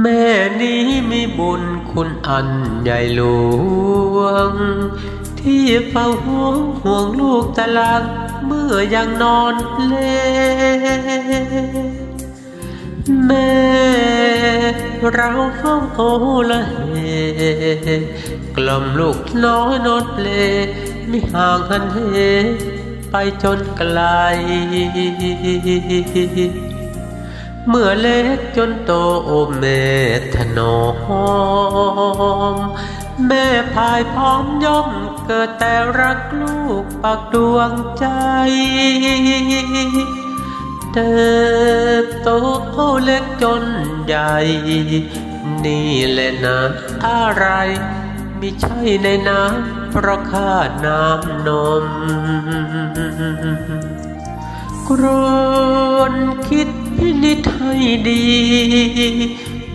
แม่นี้มีบุญคุณอันใหญ่หลวง ที่เฝ้าห่วงห่วงลูกตะลังเมื่อยังนอนเล่แม่เราเฝ้าโอละเหกล่อมลูกน้อยนอนเลไม่ห่างหันเหไปจนไกล เมื่อเล็กจนโตโอแม่ถนอม แม่พายพร้อมย่อมเกิดแต่รักลูกปักดวงใจเติบโตเล็กจนใหญ่ นี่แหละนะอะไรไม่ใช่ในน้ำเพราะข้าน้ำนม กรนคิดพินิจให้ดี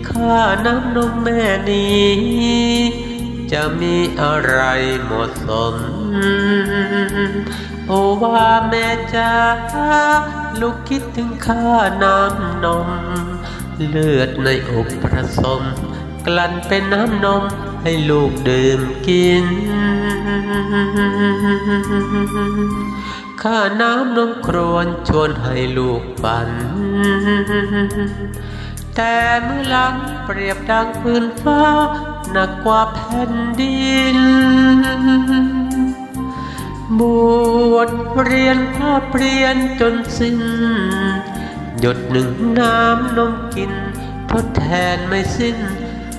ข้าน้ำนมแม่นี้ จะมีอะไรหมาะสมโอว่าแม่จ้าลูกคิดถึงข้าน้ำนม เลือดในอกผสมกลั่นเป็นน้ำนมให้ลูกดื่มกิน ข้าน้ำนมครวนชวนให้ลูกฝัน แต่เมื่อหลังเปรียบดังพื้นฟ้า หนักกว่าแผ่นดิน บวชเรียนภาพเรียนจนสิ้น หยดหนึ่งน้ำนมกิน ทดแทนไม่สิ้น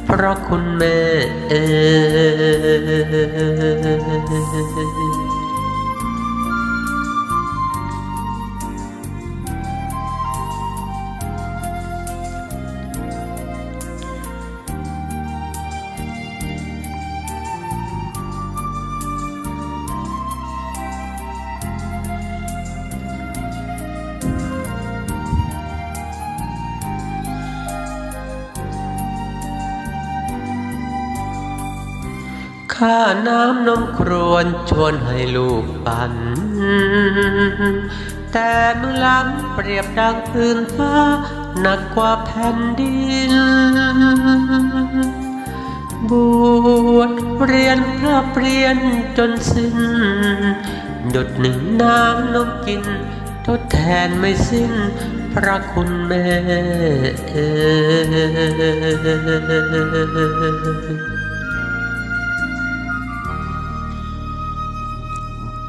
เพราะคุณแม่เออ ข้าน้ำนมครวนชวนให้ลูกปั่น แต่เมื่อหลังเปรียบดังพื้นฟ้าหนักกว่าแผ่นดิน บวชเรียนพระเปรียนจนสิ้นหยดหนึ่งน้ำนมกิน ทดแทนไม่สิ้นพระคุณแม่